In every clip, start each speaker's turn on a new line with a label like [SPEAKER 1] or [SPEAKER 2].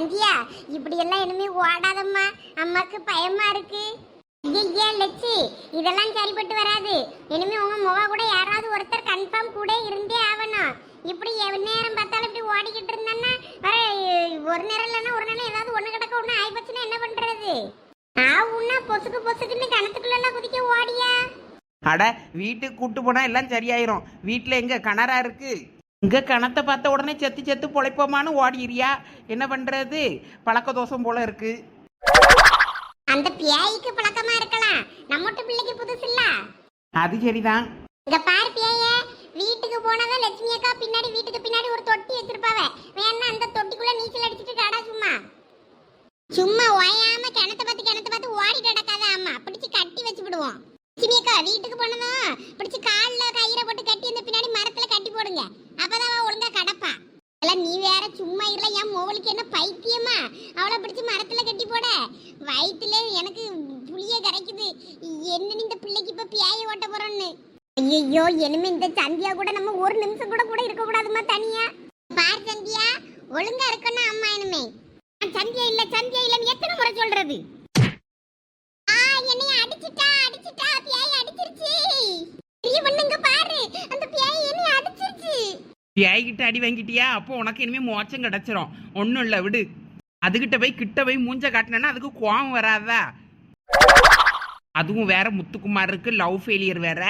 [SPEAKER 1] சந்தியா இப்படி எல்லாம் இனிமே ஓடாதம்மா. அம்மாக்கு பயமா இருக்கு. ஐயா லட்சி இதெல்லாம் சரிப்பட்டு வராது. இனிமே உங்க முக கூட யாராவது ஒருத்தர் கன்ஃபார்ம் கூட இருந்தே ஆகணும். இப்படி எவ் நேரம் பார்த்தாலும் இப்படி ஓடிக்கிட்டு இருந்தேன்னா வர ஒரு நேரம் இல்லைன்னா ஒரு நேரம் ஏதாவது ஒண்ணு கிடக்க ஒண்ணு ஆயிப்போச்சுன்னா என்ன பண்றது? ஆவுன்னா பொசுக்கு பொசுக்குன்னு கணத்துக்குள்ள எல்லாம் குதிக்க ஓடியா?
[SPEAKER 2] அட வீட்டுக்கு கூட்டு போனா எல்லாம் சரியாயிரும். வீட்டில் எங்க கணரா இருக்கு? இங்க கணத்தை பார்த்த உடனே செத்து செத்து பொழைப்போமான்னு ஓடிறியா என்ன பண்றது? பழக்க தோஷம் போல இருக்கு.
[SPEAKER 1] அந்த பியாய்க்கு பழக்கமா இருக்கலாம். நம்மட்டு பிள்ளைக்கு புதுசு இல்ல
[SPEAKER 2] அது சரிதான்.
[SPEAKER 1] இத பாரு பியாய வீட்டுக்கு போனதான் லட்சுமி அக்கா பின்னாடி வீட்டுக்கு பின்னாடி ஒரு தொட்டி வச்சிருப்பாவ. வேணா அந்த தொட்டிக்குள்ள நீச்சல் அடிச்சிட்டு கடா சும்மா. சும்மா ஓயாம கிணத்த பார்த்து கிணத்த பார்த்து ஓடிட்டு கிடக்காத அம்மா. பிடிச்சு கட்டி வச்சு விடுவோம். சிமியக்கா வீட்டுக்கு போனதா பிடிச்சி காலில் கயிறை போட்டு கட்டி இந்த பின்னாடி மரத்தில் கட்டி போடுங்க. அப்பதான் அவள் ஒழுங்கா கடப்பா. எல்லாம் நீ வேற சும்மா இல்ல என் மோவலுக்கு என்ன பைத்தியமா? அவளை பிடிச்சி மரத்தில் கட்டி போட. வயிற்றுல எனக்கு புளிய கரைக்குது. என்ன இந்த பிள்ளைக்கு இப்போ பியாய ஓட்ட போறோன்னு? ஐயோ இனிமே இந்த சந்தியா கூட நம்ம ஒரு நிமிஷம் கூட கூட இருக்க கூடாதுமா தனியா? பார் சந்தியா ஒழுங்கா இருக்கணும் அம்மா இனிமே. சந்தியா இல்ல சந்தியா இல்லன்னு எத்தனை முறை சொல்றது? என்னைய அடிச்சிட்டா அடிச்சிட்டா பியாய் அடிச்சிருச்சு. பெரிய பொண்ணுங்க பாரு அந்த பியாய் என்னைய அடிச்சிருச்சு.
[SPEAKER 2] பியாய்கிட்ட அடி வாங்கிட்டியா? அப்போ உனக்கு இனிமே மோச்சம் கிடைச்சிரும். ஒன்றும் இல்லை விடு. அதுகிட்ட போய் கிட்ட போய் மூஞ்ச காட்டினேன்னா அதுக்கு கோவம் வராதா? அதுவும் வேற முத்துக்குமார் இருக்கு லவ் ஃபெயிலியர் வேற.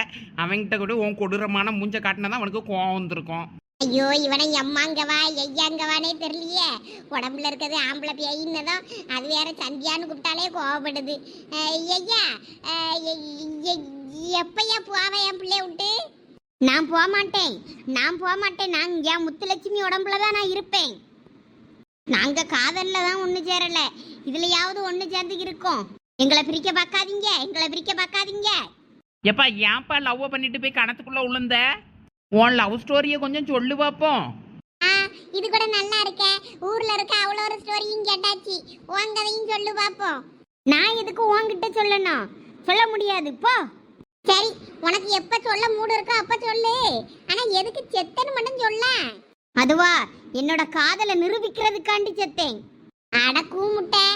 [SPEAKER 2] அவன்கிட்ட கூட உன் கொடூரமான மூஞ்ச காட்டினா தான் அவனுக்கு கோவம் வந்திருக்கும்.
[SPEAKER 1] ஐயோ இவனை எம்மாங்கவா ஐயாங்கவானே தெரியலையே. உடம்புல இருக்கிறது ஆம்பளை பியாயின்னதும் அது வேற சந்தியான்னு கூப்பிட்டாலே கோவப்படுது. ஐயா எப்பையா போவேன் என் பிள்ளைய விட்டு? நான் போக மாட்டேன். நான் போக மாட்டேன். நான் என் முத்துலட்சுமி உடம்புல தான் நான் இருப்பேன். நாங்கள் காதலில் தான் ஒன்று சேரல. இதுலையாவது ஒன்று சேர்ந்து இருக்கோம். எங்களை பிரிக்க பார்க்காதீங்க. எங்களை பிரிக்க பார்க்காதீங்க.
[SPEAKER 2] எப்பா ஏன்ப்பா லவ் பண்ணிட்டு போய் கணத்துக்குள்ளே உளுந்த? உன் லவ் ஸ்டோரியை கொஞ்சம் சொல்லு பார்ப்போம்
[SPEAKER 1] ஆ இது கூட நல்லா இருக்க. ஊர்ல இருக்க அவ்வளோ ஒரு ஸ்டோரியும் கேட்டாச்சு. உங்கதையும் சொல்லு பாப்போம். நான் எதுக்கு உன்கிட்ட சொல்லணும்? சொல்ல முடியாது போ. சரி உனக்கு எப்ப சொல்ல மூடு இருக்கோ அப்ப சொல்லு. ஆனா எதுக்கு செத்தன்னு மட்டும் சொல்ல. அதுவா என்னோட காதலை நிரூபிக்கிறதுக்காண்டி செத்தேன். அட கூமுட்டை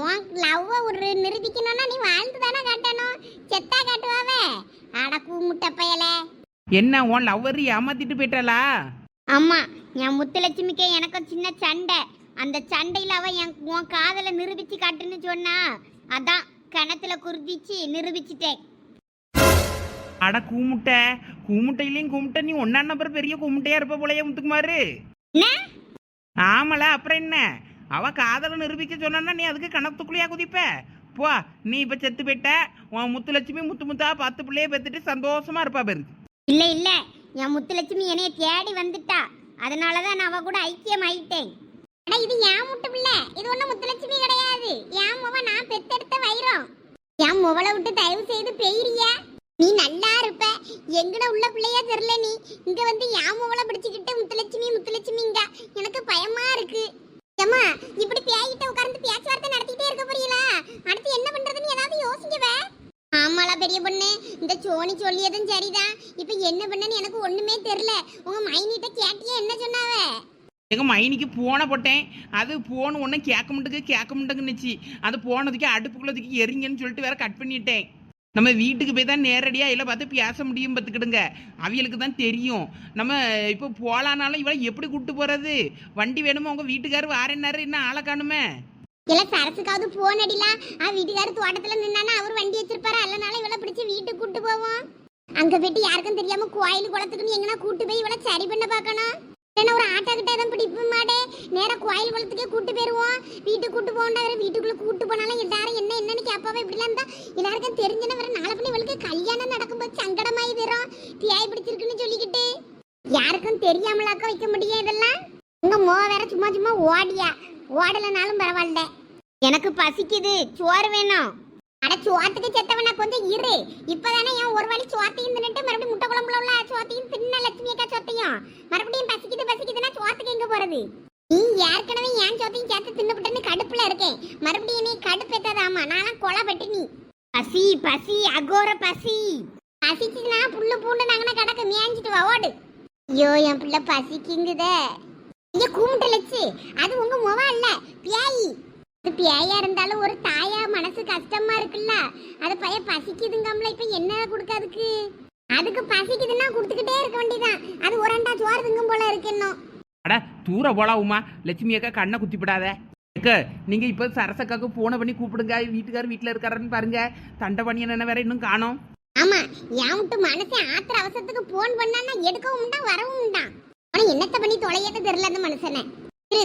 [SPEAKER 1] உன் லவ் ஒரு நிரூபிக்கணும்னா நீ வாழ்ந்து தானே காட்டணும். செத்தா காட்டுவாவே. அட கூமுட்டை பயலை.
[SPEAKER 2] என்ன உன் லவ்வர் ஏமாத்திட்டு போயிட்டாளா?
[SPEAKER 1] ஆமா என் முத்துலட்சுமிக்கு எனக்கும் சின்ன சண்டை. அந்த சண்டையில அவ என் உன் காதலை நிரூபிச்சு காட்டுன்னு சொன்னா அதான் கிணத்துல குருதிச்சு நிரூபிச்சிட்டேன்.
[SPEAKER 2] அட கூமுட்டை. கூமுட்டையிலையும் கூமுட்டை. நீ ஒன்னா நம்பர் பெரிய கூமுட்டையா இருப்ப போலயே முத்துக்குமாரு.
[SPEAKER 1] என்ன?
[SPEAKER 2] ஆமல அப்புறம் என்ன? அவ காதலை நிரூபிக்க சொன்னா நீ அதுக்கு கணத்துக்குள்ளேயா குதிப்ப. போ நீ இப்ப செத்து போயிட்ட. உன் முத்துலட்சுமி முத்து முத்தா பத்து பிள்ளைய பெத்துட்டு சந்தோஷமா இருப்பா பேரு.
[SPEAKER 1] இல்லை இல்லை. என் முத்துலட்சுமி என்னைய தேடி வந்துட்டா. அதனாலதான் நான் அவ கூட ஐக்கியம் ஆயிட்டேன் அட இது என் முட்டு பிள்ளை. இது ஒன்றும் முத்துலட்சுமி கிடையாது. என் முவ நான் பெத்தெடுத்த வைரம். என் முவளை விட்டு தயவு செய்து பெய்றியா. நீ நல்லா இருப்ப. எங்கட உள்ள பிள்ளையா தெரியல நீ. இங்க வந்து என் முவளை பிடிச்சுக்கிட்டு முத்துலட்சுமி முத்துலட்சுமிங்க. எனக்கு பயமா இருக்கு. ஏம்மா இப்படி பேய்கிட்ட உட்கார்ந்து பேச்சுவார்த்தை நடத்திட்டே இருக்க போறீங்களா? அடுத்து என்ன பண்றதுன்னு ஏதாவது யோசிக்கவே ஆமாளா பெரிய பொண்ணு. இந்த சோனி சொல்லியதும் சரிதான் இப்போ என்ன பண்ணனு எனக்கு ஒண்ணுமே தெரியல. உங்க மைனிட்ட கேட்டியே என்ன சொன்னாவ?
[SPEAKER 2] எங்க மைனிக்கு போன போட்டேன். அது போன உடனே கேட்க முட்டுக்கு கேட்க முட்டுக்குன்னுச்சு. அது போனதுக்கு அடுப்புக்குள்ளதுக்கு எரிங்கன்னு சொல்லிட்டு வேற கட் பண்ணிட்டேன். நம்ம வீட்டுக்கு போய் தான் நேரடியாக இல்லை பார்த்து பேச முடியும் பார்த்துக்கிடுங்க. அவங்களுக்கு தான் தெரியும். நம்ம இப்போ போகலானாலும் இவளை எப்படி கூப்பிட்டு போகிறது வண்டி வேணுமா? உங்கள் வீட்டுக்காரர் வாரேன்னாரு என்ன ஆளை காணுமே?
[SPEAKER 1] இல்ல சரசுக்காவது போன் அடிலாம் ஆ வீட்டுக்காரர் தோட்டத்துல நின்னானா அவர் வண்டி வச்சிருப்பாரு? அல்லனால இவளை பிடிச்சு வீட்டுக்கு கூட்டு போவோம். அங்க போயிட்டு யாருக்கும் தெரியாம கோயில் குளத்துக்குன்னு எங்கன்னா கூட்டு போய் இவளை சரி பண்ண பார்க்கணும். இல்லைன்னா ஒரு ஆட்டோ கிட்ட எதுவும் பிடிப்பு மாடே நேரா கோயில் குளத்துக்கே கூட்டு போயிருவோம். வீட்டுக்கு கூட்டு போகண்டா வேற வீட்டுக்குள்ள கூட்டு போனாலும் எல்லாரும் என்ன என்னன்னு கேட்பாவே இப்படிலாம் இருந்தா எல்லாருக்கும் தெரிஞ்சுன்னா வேற நாளை பண்ணி இவளுக்கு கல்யாணம் நடக்கும்போது சங்கடமாயி வரும் பியாய் பிடிச்சிருக்குன்னு சொல்லிக்கிட்டு. யாருக்கும் தெரியாமலாக்க வைக்க முடியும் இதெல்லாம். உங்க மோ வேற சும்மா சும்மா ஓடியா. ஓடலைனாலும் பரவாயில்ல. எனக்கு பசிக்குது. சோறு வேணும். அட சோத்துக்கு செத்தவனா கொஞ்சம் இரு. இப்பதானே என் ஒரு வழி சோத்தையும் தின்னுட்டு மறுபடியும் முட்டை குழம்புல உள்ள சோத்தையும் தின்ன லட்சுமி அக்கா சோத்தையும். மறுபடியும் பசிக்குது பசிக்குதுன்னா சோத்துக்கு எங்க போறது? நீ ஏற்கனவே என் சோத்தையும் சேர்த்து தின்னுபிட்டுன்னு கடுப்புல இருக்கேன். மறுபடியும் நீ கடுப்பேத்தாதாமா நான்லாம் கொலை பட்டு நீ. பசி பசி அகோர பசி. பசிச்சுன்னா புல்லு பூண்டு நாங்கன்னா கிடக்கு. மேய்ஞ்சிட்டு வா ஓடு. ஐயோ என் பிள்ளை பசிக்குங்குதே. ஐயா கூமுட்ட லட்சு அது உங்க முகம் இல்ல பியாயி. பியாயா இருந்தாலும் ஒரு தாயா மனசு கஷ்டமா இருக்குல்ல? அது பைய பசிக்குதுங்கம்ல இப்ப என்ன கொடுக்காதுக்கு அதுக்கு? பசிக்குதுன்னா கொடுத்துக்கிட்டே இருக்க வேண்டியதான் அது ஒரு ரெண்டா சோறு திங்கும் போல இருக்கு இன்னும்.
[SPEAKER 2] அட தூர உமா. லட்சுமி அக்கா கண்ணை குத்தி விடாத. அக்கா நீங்க இப்ப சரசக்காக்கு போன பண்ணி கூப்பிடுங்க. வீட்டுக்காரர் வீட்டுல இருக்காருன்னு பாருங்க. தண்டை பண்ணி என்ன வேற இன்னும் காணோம்.
[SPEAKER 1] ஆமா என் விட்டு மனசே ஆத்திர அவசரத்துக்கு போன் பண்ணான்னா எடுக்கவும் உண்டா வரவும் உண்டா ஆனா என்னத்த பண்ணி தொலையது தெரியல அந்த மனுஷனை.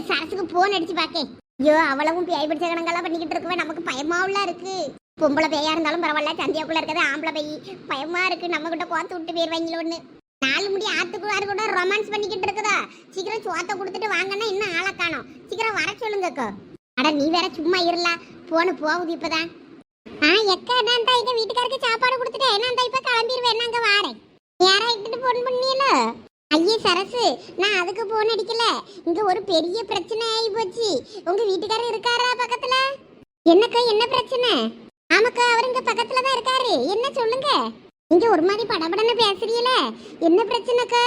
[SPEAKER 1] சரசுக்கு போன் அடிச்சு பாக்கேன். ஐயோ அவ்வளவும் பேய் பிடிச்ச கணக்கெல்லாம் பண்ணிக்கிட்டு இருக்கவே நமக்கு பயமாவுல இருக்கு. பொம்பளை பேயா இருந்தாலும் பரவாயில்ல சந்தியாக்குள்ள இருக்கிறது ஆம்பளை பேய். பயமா இருக்கு நம்ம கிட்ட கோத்து விட்டு போயிருவாங்களோன்னு நாலு முடி ஆத்துக்குள்ளாரு கூட ரொமான்ஸ் பண்ணிக்கிட்டு இருக்குதா? சீக்கிரம் சோத்தை கொடுத்துட்டு வாங்கன்னா இன்னும் ஆளை காணும். சீக்கிரம் வர சொல்லுங்கக்கோ அட நீ வேற சும்மா இருல போன போகுது இப்பதான். ஆ எக்கா நான் தான் வீட்டுக்காருக்கு சாப்பாடு கொடுத்துட்டேன். நான் தான் இப்ப கிளம்பிடுவேன் நாங்க வாரேன். யாரா இட்டுட்டு போன் பண்ணியல? ஐயே சரசு நான் அதுக்கு போன் அடிக்கல. இங்க ஒரு பெரிய பிரச்சனை ஆகி போச்சு. உங்க வீட்டுக்காரர் இருக்காரா பக்கத்துல? என்னக்கா என்ன பிரச்சனை? ஆமாக்கா அவர் இங்க பக்கத்துல தான் இருக்காரு. என்ன சொல்லுங்க? இங்க ஒரு மாதிரி படபடன்னு பேசுறீல என்ன பிரச்சனைக்கா?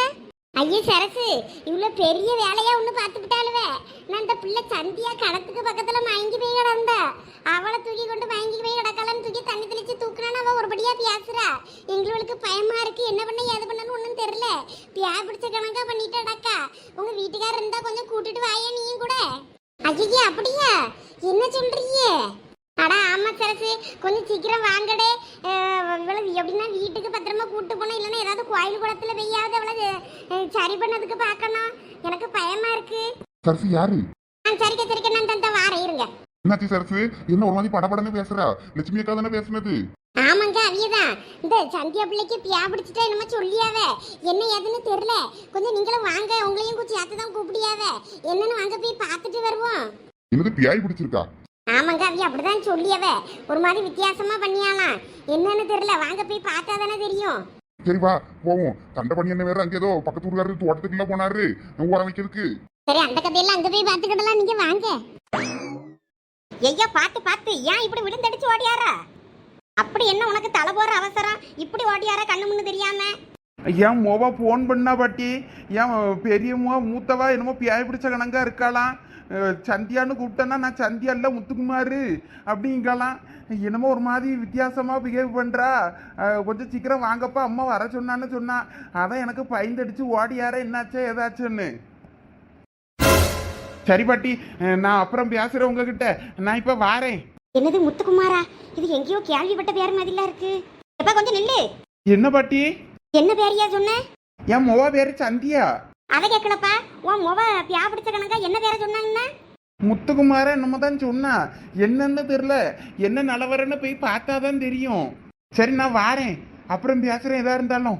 [SPEAKER 1] ஐயோ சரசு இவ்வளோ பெரிய வேலையா ஒன்று பார்த்துக்கிட்டாலுவே நான் இந்த பிள்ளை சந்தியா கடத்துக்கு பக்கத்தில் மயங்கி போய் கிடந்தா. அவளை தூக்கி கொண்டு மயங்கி போய் கிடக்கலன்னு தூக்கி தண்ணி தெளிச்சு தூக்குறான்னு அவள் ஒருபடியாக பேசுறா. எங்களுக்கு பயமா இருக்கு. என்ன பண்ண ஏது பண்ணனு ஒன்றும் தெரியல. பியா பிடிச்ச கணக்கா பண்ணிட்டு அடக்கா உங்க வீட்டுக்காரர் இருந்தா கொஞ்சம் கூட்டிட்டு வாயே நீயும் கூட. ஐயே அப்படியா? என்ன சொல்றீங்க? அட ஆமா சரசு. கொஞ்சம் சீக்கிரம் வாங்கடே. இவ்வளவு எப்படின்னா வீட்டுக்கு பத்திரமா கூட்டு போனா இல்லைன்னா ஏதாவது கோயில் குளத்துல வெய்யாவது அஹ் சரி பண்ணதுக்கு பார்க்கணும். எனக்கு பயமா இருக்கு.
[SPEAKER 3] சரசு யாரு?
[SPEAKER 1] சரிக்க சரிக்க நான் தந்த வாரேன் இருங்க.
[SPEAKER 3] என்னாச்சு சரசு? என்ன ஒரு மாதிரி படபடன்னு பேசுறா? லட்சுமி அக்கா தானே பேசுனது?
[SPEAKER 1] ஆமாங்க அவியதான் இந்த சந்தியா பிள்ளைக்கு பியா பிடிச்சிட்டா என்னமோ சொல்லியாவ. என்ன ஏதுன்னு தெரியல. கொஞ்சம் நீங்களும் வாங்க உங்களையும் கொஞ்சம் சேர்த்து தான் கூப்பிடியாவ. என்னன்னு வாங்க போய் பார்த்துட்டு வருவோம்.
[SPEAKER 3] என்னது பியாய் பிடிச்சிருக்கா?
[SPEAKER 1] ஆமாங்க அவி அப்படிதான் சொல்லியவ. ஒரு மாதிரி வித்தியாசமா பண்ணியாலாம் என்னன்னு தெரியல. வாங்க போய் பார்த்தா தானே தெரியும்.
[SPEAKER 3] சரி வா போவோம். தண்டை பண்ணி என்ன வேற? அங்க ஏதோ பக்கத்து ஊருக்காரரு தோட்டத்துக்குள்ள போனாரு. ஊற வைக்கிறதுக்கு.
[SPEAKER 1] சரி அந்த கதையெல்லாம் அங்க போய் பார்த்துக்கிடலாம். நீங்க வாங்க.
[SPEAKER 4] ஐயா பார்த்து பார்த்து. ஏன் இப்படி விழுந்தடிச்சு ஓடியாரா? அப்படி என்ன உனக்கு தலை போற அவசரம்? இப்படி ஓடியாரா கண்ணு முன்னு தெரியாம?
[SPEAKER 5] ஏன் மொவ ஃபோன் பண்ணா பாட்டி? ஏன் பெரியம்மா மூத்தவா என்னமோ பியாய் பிடிச்ச கணங்கா இருக்காளாம்? சந்தியான்னு கூப்பிட்டேன்னா நான் சந்தியா இல்ல முத்துக்குமாரு அப்படிங்கலாம் என்னமோ ஒரு மாதிரி வித்தியாசமா பிஹேவ் அஹ் கொஞ்சம் சீக்கிரம் வாங்கப்பா அம்மா வர சொன்னான்னு சொன்னா. அதான் எனக்கு பயந்தடிச்சு ஓடியார என்னாச்சோ ஏதாச்சுன்னு. சரி பாட்டி நான் அப்புறம் பேசுறேன் உங்ககிட்ட. நான் இப்ப வாரேன்.
[SPEAKER 4] என்னது முத்துக்குமாரா? இது எங்கேயோ கேள்விப்பட்ட பேர் மாதிரிலாம் இருக்கு. எப்ப கொஞ்சம் நில்லு.
[SPEAKER 5] என்ன பாட்டி?
[SPEAKER 4] என்ன பேரியா சொன்ன?
[SPEAKER 5] என் மொவ பேரு சந்தியா.
[SPEAKER 4] அதை கேட்கலப்பா உன் முவ பியா பிடிச்ச கணக்கா என்ன பேரை சொன்னாங்கன்னா?
[SPEAKER 5] முத்துக்குமார என்னமோ தான் சொன்னா. என்னன்னு தெரியல. என்ன நிலவரன்னு போய் பார்த்தா தான் தெரியும். சரி நான் வாரேன். அப்புறம் பேசுறேன் எதா இருந்தாலும்.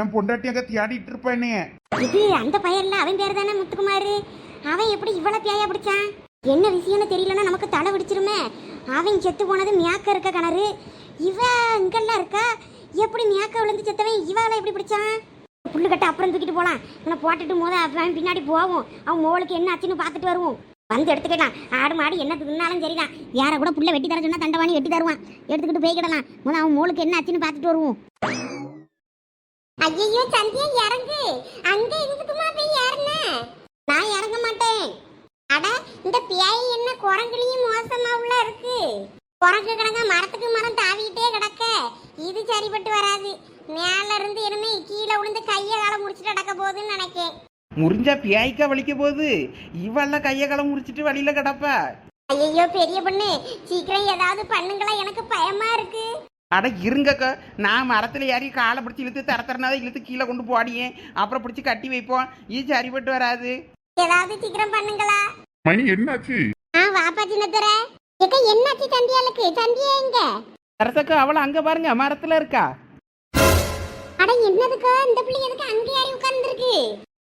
[SPEAKER 5] என் பொண்டாட்டி அங்க தேடிட்டு இருப்பேன்
[SPEAKER 4] இது அந்த பையன்ல அவன் பேர் தானே முத்துக்குமாரு? அவன் எப்படி இவ்வளவு பியாயா பிடிச்சான்? என்ன விஷயம்னு தெரியலன்னா நமக்கு தலை வெடிச்சிருமே. அவன் செத்து போனது மியாக்க இருக்க கிணறு இவ இங்கெல்லாம் இருக்கா? எப்படி மியாக்க விழுந்து செத்தவன்? இவளை எப்படி பிடிச்சான்? புல்லு கட்ட அப்புறம் தூக்கிட்டு போலாம். இவனை போட்டுட்டு போத அவன் பின்னாடி போவோம். அவன் மோளுக்கு என்ன ஆச்சுன்னு பார்த்துட்டு வருவோம். வந்து எடுத்துக்கலாம் ஆடு மாடு என்ன தின்னாலும் சரிதான். யார கூட புள்ள வெட்டி தர சொன்னா தண்டவாணி வெட்டி தருவான். எடுத்துக்கிட்டு போய்க்கிடலாம் முதல்ல அவன் மோளுக்கு என்ன ஆச்சுன்னு பார்த்துட்டு வருவோம்.
[SPEAKER 1] ஐயோ சந்தியா இறங்கு. அங்க இதுக்குமா போய் ஏறின?
[SPEAKER 4] நான் இறங்க மாட்டேன்.
[SPEAKER 1] அட இந்த பியாய் என்ன குரங்குலையும் மோசமா உள்ள இருக்கு? குரங்கு கிடங்க மரத்துக்கு மரம் தாவிக்கிட்டே கிடக்க. இது சரிப்பட்டு வராது. மேல இருந்து இனிமே கீழே விழுந்து கையை காலை முடிச்சுட்டு அடக்க போகுதுன்னு நினைக்கேன்.
[SPEAKER 2] முறிஞ்சா பியாய்க்கா வலிக்க போகுது. இவெல்லாம் கையை காலம் முறிச்சிட்டு வழியில கிடப்பா.
[SPEAKER 1] ஐயோ பெரிய பொண்ணு சீக்கிரம் ஏதாவது பண்ணுங்களா எனக்கு பயமா இருக்கு.
[SPEAKER 2] அட இருங்கக்கா நான் மரத்துல ஏறி காலை பிடிச்சி இழுத்து தர தரனாதான் இழுத்து கீழே கொண்டு போடியே அப்புறம் பிடிச்சி கட்டி வைப்போம். இது சரிப்பட்டு வராது.
[SPEAKER 1] ஏதாவது சீக்கிரம் பண்ணுங்களா.
[SPEAKER 3] மணி என்னாச்சு?
[SPEAKER 1] ஆ வாப்பா சின்னத்துற என்னாச்சு சந்தியாளுக்கு சந்தியா எங்க?
[SPEAKER 2] சரசக்கா அவளை அங்க பாருங்க மரத்துல இருக்கா.
[SPEAKER 1] அட என்னதுக்கா? இந்த பிள்ளை எதுக்கு அங்கே ஏறி உட்கார்ந்துருக்கு?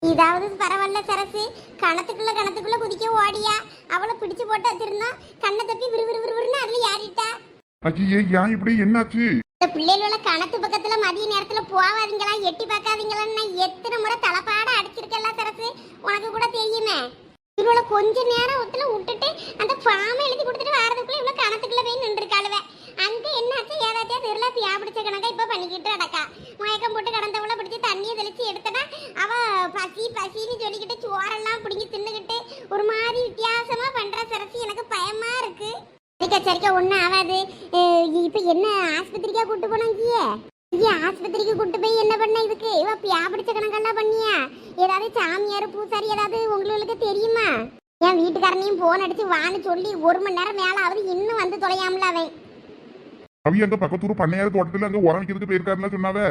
[SPEAKER 1] இதாவது பரவாயில்ல சரசு. கணத்துக்குள்ள கணத்துக்குள்ள குதிக்க ஓடியா? அவளை பிடிச்சு போட்டு வச்சிருந்தோம் கண்ணை தப்பி விறுவிறு விறுவிறுன்னு அதுல ஏறிட்டா.
[SPEAKER 3] ஐயே ஏன் இப்படி? என்னாச்சு?
[SPEAKER 1] இந்த பிள்ளைகளோட கணத்து பக்கத்துல மதிய நேரத்துல போவாதீங்களா? எட்டி பார்க்காதீங்களான்னு நான் எத்தனை முறை தலைப்பாட அடிச்சிருக்கேன்ல சரசு. உனக்கு கூட தெரியுமே. இவளை கொஞ்ச நேரம் ஒத்துல விட்டுட்டு அந்த ஃபார்ம் எழுதி கொடுத்துட்டு வரதுக்குள்ள இவ்வளவு கணத்துக்குள்ள போய் நின்றுருக்காளுவ அங்க என்னாச்சு ஏதாச்சும் தெரியல பியா பிடிச்ச கணக்கா இப்ப பண்ணிக்கிட்டு அடக்கா மயக்கம் போட்டு கடந்தவள பிடிச்சி தண்ணியை தெளிச்சு எடுத்தனா அவ சரசின்னு சொல்லிக்கிட்டு சோறெல்லாம் பிடிங்கி தின்னுக்கிட்டு ஒரு மாதிரி வித்தியாசமா பண்ற சரசி எனக்கு பயமா இருக்கு. சரிக்கா சரிக்கா ஒன்றும் ஆகாது. இப்போ இப்ப என்ன ஆஸ்பத்திரிக்கா கூட்டு போனாங்க ஐயா ஆஸ்பத்திரிக்கு கூட்டு போய் என்ன பண்ண இதுக்கு? இவ பியா பிடிச்ச கணக்கெல்லாம் பண்ணியா? ஏதாவது சாமியார் பூசாரி ஏதாவது உங்களுக்கு தெரியுமா? என் வீட்டுக்காரனையும் போன் அடிச்சு வான்னு சொல்லி ஒரு மணி நேரம் மேல ஆகுது இன்னும் வந்து தொலையாமல அவன்.
[SPEAKER 3] அவி அங்க பக்கத்தூர் பண்ணையார் தோட்டத்துல அங்க உரம் வைக்கிறதுக்கு போயிருக்காருன்னு சொன்னாவே.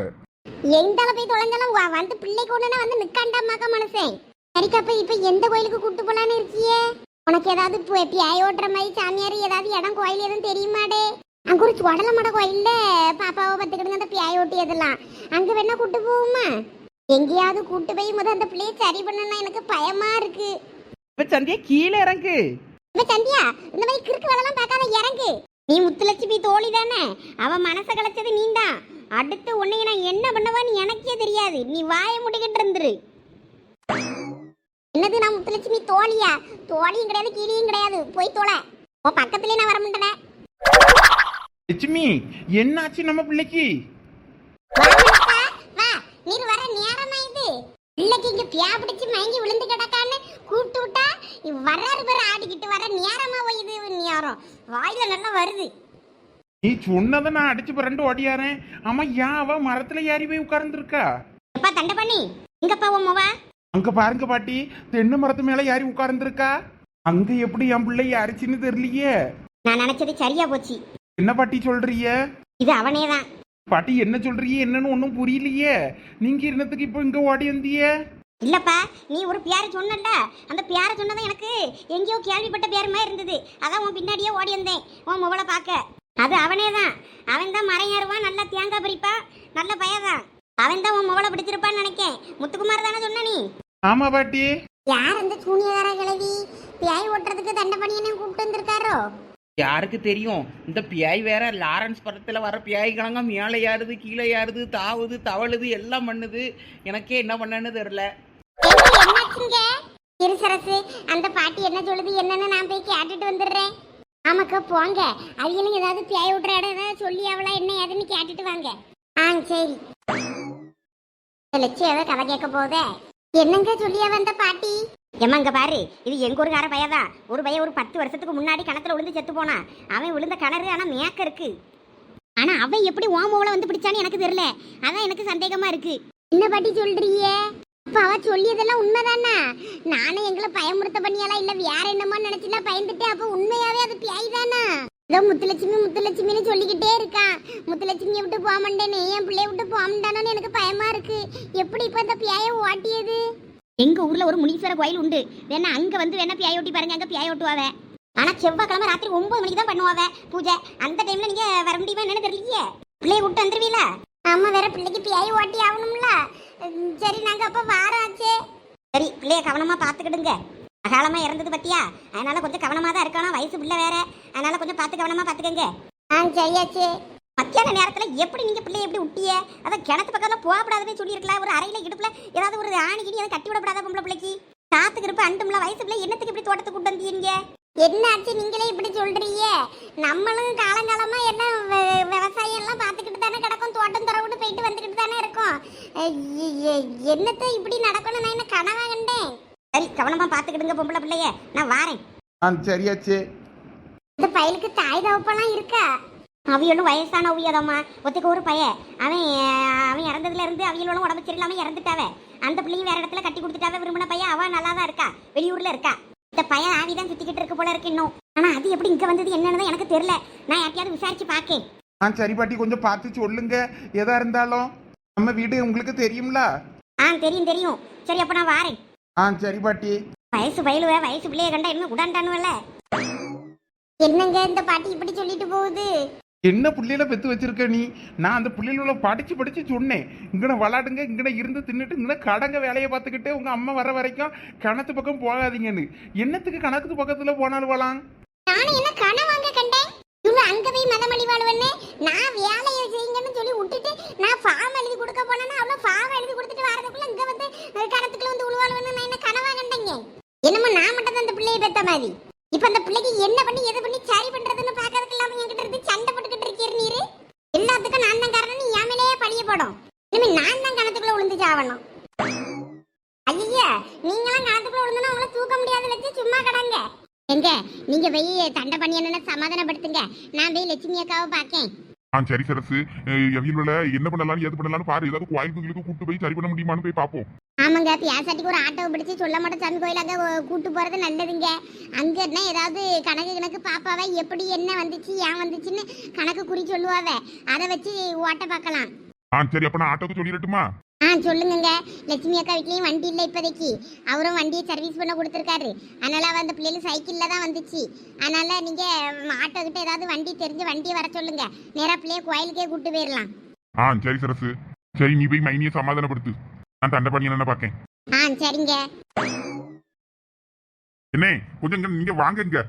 [SPEAKER 1] எந்தால போய் தொலைஞ்சாலும் வ- வந்து பிள்ளைக்கு ஒண்ணுனா வந்து நிக்காண்டாமாக்க மனுஷன் சரிக்கா அப்ப இப்ப எந்த கோயிலுக்கு கூட்டு போலான்னு இருக்கியே? உனக்கு ஏதாவது பு- ஓட்டுற மாதிரி சாமியார் ஏதாவது இடம் கோயில் எதுவும் தெரியுமாடே? அங்க ஒரு சுடலமட கோயில்ல பாப்பாவை பத்துக்கிடுங்க அந்த பியாய் ஓட்டியதெல்லாம். அங்க வேணா கூட்டு போவோமா? எங்கேயாவது கூட்டு போய் முத அந்த பிள்ளைய சரி பண்ணணும் எனக்கு பயமா இருக்கு.
[SPEAKER 2] இப்ப சந்தியா கீழே இறங்கு.
[SPEAKER 1] இப்ப சந்தியா இந்த மாதிரி கிறுக்கு வேலைலாம் பார்க்காத இறங்கு. நீ முத்துலட்சுமி தோழி தானே அவ மனச கலைச்சது நீதான் அடுத்து உன்னைய நான் என்ன பண்ணவான்னு எனக்கே தெரியாது. நீ வாய முடிக்கிட்டு இருந்துரு. என்னது நான் முத்துலட்சுமி தோழியா? தோழியும் கிடையாது கீழியும் கிடையாது. போய் தோலை உன் பக்கத்துலயே நான் வர மாட்டேனே.
[SPEAKER 5] லட்சுமி என்னாச்சு நம்ம பிள்ளைக்கு?
[SPEAKER 1] நீர் வர நேரமா இது? பிள்ளைக்கு இங்க பியா பிடிச்சு மயங்கி விழுந்து கிடக்கான்னு கூப்பிட்டு விட்டா வர்றாரு பேர் ஆடிக்கிட்டு வர நேரமா போயுது நேரம். வாயில நல்லா வருது.
[SPEAKER 5] நீ சொன்னதை நான் அடிச்சு புரண்டு ஓடியாரேன். ஆமா ஏன் அவ மரத்துல ஏறி போய் உட்கார்ந்துருக்கா?
[SPEAKER 1] அப்பா தண்டை பண்ணி? இங்கப்பா உன் மொவா?
[SPEAKER 5] அங்க பாருங்க பாட்டி தென்னை மரத்து மேல ஏறி உட்கார்ந்துருக்கா? அங்க எப்படி என் பிள்ளை யாருச்சுன்னு தெரியலையே.
[SPEAKER 1] நான் நினைச்சது சரியா போச்சு.
[SPEAKER 5] என்ன பாட்டி சொல்றீங்க?
[SPEAKER 1] இது அவனே தான்
[SPEAKER 5] பாட்டி என்ன சொல்றீங்க? என்னன்னு ஒன்றும் புரியலையே. நீங்க இருந்ததுக்கு இப்போ இங்க ஓடி வந்தியே
[SPEAKER 1] இல்லப்பா நீ ஒரு பேரை சொன்னல அந்த பேரை சொன்னது எனக்கு எங்கேயோ கேள்விப்பட்ட பேர் மாதிரி இருந்தது. அதான் உன் பின்னாடியே ஓடி வந்தேன். உன் முவளை பார்க்க. அது அவனே தான் அவன் தான் மரம் ஏறுவான் நல்லா தேங்காய் பறிப்பான் நல்ல பையதான் அவன் தான் உன் முவளை பிடிச்சிருப்பான்னு நினைக்கேன். முத்துக்குமார் தானே சொன்ன நீ?
[SPEAKER 5] ஆமா பாட்டி.
[SPEAKER 1] யார் அந்த சூனியகார கிழவி? பியாய் ஓட்டுறதுக்கு தண்டை பண்ணியனே கூப்பிட்டு வந்திருக்காரோ?
[SPEAKER 2] யாருக்கு தெரியும்? இந்த பியாய் வேற லாரன்ஸ் படத்துல வர பியாய் கணங்க மேலே ஏறுது கீழே ஏறுது தாவுது தவழுது எல்லாம் பண்ணுது. எனக்கே என்ன பண்ணன்னு தெரியல.
[SPEAKER 1] என்னாச்சுங்க இருசரசு அந்த பாட்டி என்ன சொல்லுது என்னன்னு நான் போய் கேட்டுட்டு வந்துடுறேன். ஆமாக்கா போங்க. அவங்களும் ஏதாவது தேய் விட்ற இடம் ஏதாவது சொல்லி அவளா என்ன ஏதுன்னு கேட்டுட்டு வாங்க. ஆ சரி. லட்சம் ஏதோ கதை கேட்க போதே என்னங்க சொல்லியா வந்த பாட்டி? ஏம்மா இங்க பாரு இது எங்க ஊருக்கார பையதான் ஒரு பையன் ஒரு பத்து வருஷத்துக்கு முன்னாடி கணத்துல விழுந்து செத்து போனான் அவன் விழுந்த கலரு ஆனா மேக்க இருக்கு. ஆனா அவன் எப்படி ஓமோவில் வந்து பிடிச்சான்னு எனக்கு தெரியல. அதான் எனக்கு சந்தேகமா இருக்கு. என்ன பாட்டி சொல்றீங்க? அப்ப அவ சொல்லியதெல்லாம் உண்மைதானே? நானும் எங்களை பயமுறுத்த பண்ணியாலா இல்ல வேற என்னமோ நினைச்சுலாம் பயந்துட்டு அப்ப உண்மையாவே அது பியாய் தானா ஏதோ முத்துலட்சுமி முத்துலட்சுமின்னு சொல்லிக்கிட்டே இருக்கான். முத்துலட்சுமியை விட்டு போக மாட்டேன்னு என் பிள்ளைய விட்டு போக மாட்டானோன்னு எனக்கு பயமா இருக்கு. எப்படி இப்ப இந்த பியாய ஓட்டியது? எங்க ஊர்ல ஒரு முனீஸ்வர கோயில் உண்டு. வேணா அங்க வந்து வேணா பியாய ஓட்டி பாருங்க அங்க பியாய ஓட்டுவாவ. ஆனா செவ்வாய்க்கிழமை ராத்திரி ஒன்பது மணிக்கு தான் பண்ணுவாவ பூஜை. அந்த டைம்ல நீங்க வர முடியுமா என்னன்னு தெரியலையே. பிள்ளைய விட்டு வந்துருவீங்களா? நம்ம வேற பிள்ளைக்கு பியாய் ஓட்டி ஆகணும்ல. சரி நாங்க அப்ப வாராச்சே. சரி பிள்ளைய கவனமா பாத்துக்கிடுங்க அகாலமா இறந்தது பத்தியா? அதனால கொஞ்சம் கவனமா தான் இருக்கணும் வயசு பிள்ளை வேற. அதனால கொஞ்சம் பார்த்து கவனமா பாத்துக்கங்க ஆ சரியாச்சு. மத்தியான நேரத்துல எப்படி நீங்க பிள்ளைய எப்படி விட்டிய அதான் கிணத்து பக்கத்துல போகப்படாதுன்னு சொல்லியிருக்கலாம் ஒரு அறையில இடுப்புல ஏதாவது ஒரு ஆணி கிணி அதை கட்டி விடப்படாத பொம்பளை பிள்ளைக்கு? காத்துக்கு இருப்ப அண்டும்ல வயசு பிள்ளை என்னத்துக்கு இப்படி தோட்டத்துக்கு கொண்டு வந்தீங்க? என்னாச்சு நீங்களே இப்படி சொல்றீங்க? நம்மளும் காலங்காலமா என்னத்த இப்படி நடக்கணும் நான் என்ன கனவா கண்டேன்? சரி கவனமா பார்த்துக்கிடுங்க பொம்பளை பிள்ளைய. நான் வாரேன்.
[SPEAKER 5] ஆ சரியாச்சு.
[SPEAKER 1] இந்த பயலுக்கு தாய் தகப்பெல்லாம் இருக்கா? அவியலும் வயசான அவியதாம்மா ஒத்துக்க ஒரு பையன். அவன் அவன் இறந்ததுல இருந்து அவியலும் உடம்பு சரியில்லாம இறந்துட்டாவ. அந்த பிள்ளையும் வேற இடத்துல கட்டி கொடுத்துட்டாவ விரும்பின பையன். அவ நல்லா தான் இருக்கா. வெளியூர்ல இருக்கா. இந்த பையன் ஆவிதான் சுத்திக்கிட்டு இருக்கு போல இருக்கு இன்னும். ஆனா அது எப்படி இங்க வந்தது என்னன்னு எனக்கு தெரியல. நான் யார்ட்டையாவது விசாரிச்சு பாக்கேன்
[SPEAKER 5] ஆ சரி பாட்டி கொஞ்சம் பார்த்து சொல்லுங்க. எதா இருந்தாலும். நம்ம வீடு உங்களுக்கு தெரியும்ல?
[SPEAKER 1] ஆ தெரியும் தெரியும். சரி அப்ப நான் வாரேன்.
[SPEAKER 5] ஆ சரி பாட்டி.
[SPEAKER 1] வயசு பயிலுவ வயசு பிள்ளைய கண்டா என்ன உடாண்டானுவல்ல? என்னங்க இந்த பாட்டி இப்படி சொல்லிட்டு போகுது?
[SPEAKER 5] என்ன புள்ளையில பெத்து வச்சிருக்க நீ? நான் அந்த புள்ளையில படிச்சு படிச்சு சொன்னேன். இங்கன விளாடுங்க இங்கன இருந்து தின்னுட்டு இங்கன கடங்க வேலையை பார்த்துக்கிட்டு உங்க அம்மா வர வரைக்கும் கணத்து பக்கம் போகாதீங்கன்னு. என்னத்துக்கு கணக்கு பக்கத்துல போனாலும் போலாம்
[SPEAKER 1] நானும் என்ன கனவாங்க கண்டேன்? அங்க போய் மதமளி வாழ்வன்னு நான் வேலையை செய்யுங்கன்னு சொல்லி விட்டுட்டு நான் ஃபார்ம் எழுதி கொடுக்க போனேன்னா அவ்வளோ ஃபார்ம் எழுதி கொடுத்துட்டு வரதுக்குள்ள இங்க வந்து கணத்துக்குள்ள வந்து உழுவாளுவன்னு நான் என்ன கனவா கண்டேங்க? என்னமோ நான் மட்டும் தான் அந்த பிள்ளையை பெற்ற மாதிரி இப்ப அந்த பிள்ளைக்கு என்ன பண்ணி எது பண்ணி சரி பண்றதுன்னு பாக்கிறதுக்கு இல்லாம என்கிட்ட இருந்து சண்டை போட்டுக்கிட்டு இருக்கீர் நீரு எல்லாத்துக்கும் நான் தான் காரணம் நீ என் மேலேயே பழிய போடும் இனிமே நான் தான் கணத்துக்குள்ள விழுந்து சாவணும் ஐயா நீங்களாம் கணத்துக்குள்ள விழுந்தனா உங்களை தூக்க முடியாது லட்சம் சும்மா கடங்க எங்க நீங்க போய் தண்டை பண்ணி என்ன சமாதானப்படுத்துங்க நான் போய் லட்சுமி அக்காவை பார்க்கேன்
[SPEAKER 3] ஆ சரி சரசு எவ்வளோ என்ன பண்ணலாம் எது பண்ணலாம்னு பாரு. ஏதாவது கோயிலுக்கு கூட்டு போய் சரி பண்ண முடியுமான்னு போய் பார்ப்போம்
[SPEAKER 1] ஆமாங்க பியாசாட்டிக்கு ஒரு ஆட்டோவை பிடிச்சி சொல்ல மாட்டோம் சாமி கோயில் அங்கே கூட்டு போறது நல்லதுங்க. அங்க என்ன ஏதாவது கணக்கு கணக்கு பாப்பாவ எப்படி என்ன வந்துச்சு ஏன் வந்துச்சுன்னு கணக்கு குறி சொல்லுவாவ. அதை வச்சு ஓட்ட பார்க்கலாம்.
[SPEAKER 3] ஆ சரி அப்ப நான் ஆட்டோக்கு சொல்லிடட்டுமா?
[SPEAKER 1] ஆ சொல்லுங்கங்க. லட்சுமி அக்கா வீட்லயும் வண்டி இல்லை இப்போதைக்கு. அவரும் வண்டியை சர்வீஸ் பண்ண கொடுத்துருக்காரு. அதனால அந்த பிள்ளைகள் சைக்கிளில் தான் வந்துச்சு. அதனால நீங்க ஆட்டோ கிட்ட ஏதாவது வண்டி தெரிஞ்ச வண்டியை வர சொல்லுங்க. நேரா பிள்ளைய கோயிலுக்கே கூட்டு போயிடலாம்
[SPEAKER 3] ஆ சரி சரசு. சரி நீ போய் மைனியை சமாதானப்படுத்து. நான் தண்டை பண்ணி என்ன பார்க்கேன்?
[SPEAKER 1] ஆ சரிங்க.
[SPEAKER 3] என்ன கொஞ்சம் இங்க நீங்க வாங்க இங்க.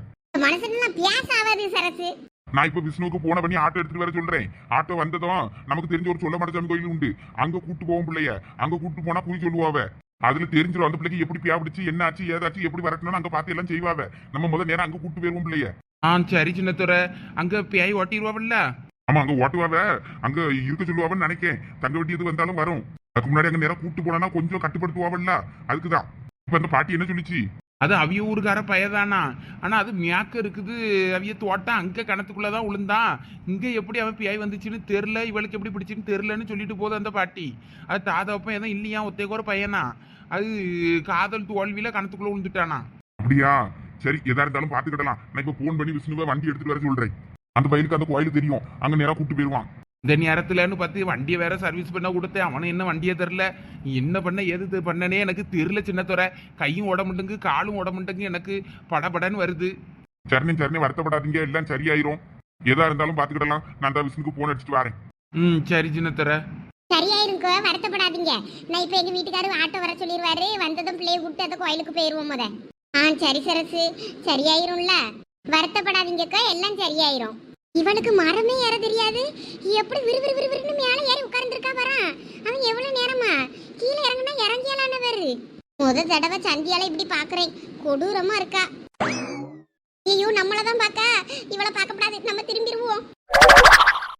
[SPEAKER 1] மனசுலாம் பேச ஆகாது சரசு.
[SPEAKER 3] நான் இப்ப விஷ்ணுவுக்கு போன பண்ணி ஆட்டோ எடுத்துட்டு வர சொல்றேன். ஆட்டோ வந்ததும் நமக்கு தெரிஞ்ச ஒரு சொல்ல மாட்டேன் கோயில் உண்டு. அங்க கூட்டு போவோம் பிள்ளைய. அங்க கூட்டு போனா குறி சொல்லுவாவ. அதுல தெரிஞ்சிடும் அந்த பிள்ளைக்கு எப்படி பியாபிடிச்சு என்ன ஆச்சு ஏதாச்சு எப்படி வரட்டணும்னு அங்க பார்த்து எல்லாம் செய்வாவ. நம்ம முதல் நேரம் அங்க கூட்டு போயிருவோம் பிள்ளைய.
[SPEAKER 5] ஆ சரி சின்னத்துறை. அங்க பேய் ஓட்டிடுவாவில்ல
[SPEAKER 3] ஆமா அங்க ஓட்டுவாவ. அங்க இருக்க சொல்லுவாவன்னு நினைக்கேன். தங்க வட்டி எது வந்தாலும் வரும். அதுக்கு முன்னாடி அங்க நேரம் கூட்டு போனா கொஞ்சம் கட்டுப்படுத்துவாவல்ல. அதுக்குதான். இப்ப அந்த பாட்டி என்ன சொல்லிச்சு?
[SPEAKER 5] அது அவிய ஊருக்கார பயதானா? ஆனால் அது மியாக்க இருக்குது. அவிய தோட்டம் அங்கே கணத்துக்குள்ள தான் விழுந்தான் இங்கே எப்படி அவன் பியாய் வந்துச்சுன்னு தெரில இவளுக்கு எப்படி பிடிச்சின்னு தெரிலன்னு சொல்லிட்டு போகுது அந்த பாட்டி. அது தாதாப்பம் எதுவும் இல்லையா? ஒத்தைக்கோர பையனா? அது காதல் தோல்வியில கணத்துக்குள்ளே விழுந்துட்டானா
[SPEAKER 3] அப்படியா? சரி எதா இருந்தாலும் பார்த்துக்கிடலாம். நான் இப்போ ஃபோன் பண்ணி விஷ்ணுவை வண்டி எடுத்துகிட்டு வர சொல்கிறேன் அந்த பையனுக்கு அந்த கோயில் தெரியும். அங்கே நேராக கூட்டு போயிடுவான்
[SPEAKER 5] இந்த நேரத்துலன்னு பார்த்து வண்டியை வேற சர்வீஸ் பண்ண கொடுத்தேன். அவனும் என்ன வண்டியை தெரில என்ன பண்ண எது பண்ணனே? எனக்கு தெரில சின்னத்துறை கையும் உடம்புண்டுங்கு காலும் உடம்புண்டுங்கு எனக்கு படபடன்னு வருது.
[SPEAKER 3] சரணி சரணி வருத்தப்படாதீங்க. எல்லாம் சரியாயிரும். எதா இருந்தாலும் பாத்துக்கிடலாம் நான் தான் விஷ்ணுக்கு போன் அடிச்சுட்டு வரேன்.
[SPEAKER 5] ம் சரி சின்னத்துறை
[SPEAKER 1] சரியாயிருக்கோ வருத்தப்படாதீங்க. நான் இப்போ எங்க வீட்டுக்காரர் ஆட்டோ வர சொல்லிடுவாரு வந்ததும் பிள்ளைய கூப்பிட்டு அந்த கோயிலுக்கு போயிருவோம் முத. ஆ சரி சரசு. சரியாயிரும்ல? வருத்தப்படாதீங்கக்கா எல்லாம் சரியாயிரும். இவனுக்கு மரமே ஏற தெரியாது. எப்படி விறு விறு விறுவிறுன்னு மேலே ஏறி உட்கார்ந்துருக்கா வரான் அவன் எவ்வளவு நேரமா? கீழே இறங்குனா இறங்கியலானவர் முத தடவை சந்தியால இப்படி பாக்குறேன். கொடூரமா இருக்கா. ஐயோ நம்மளதான் பார்க்க இவளை பார்க்க கூடாது நம்ம திரும்பிடுவோம்.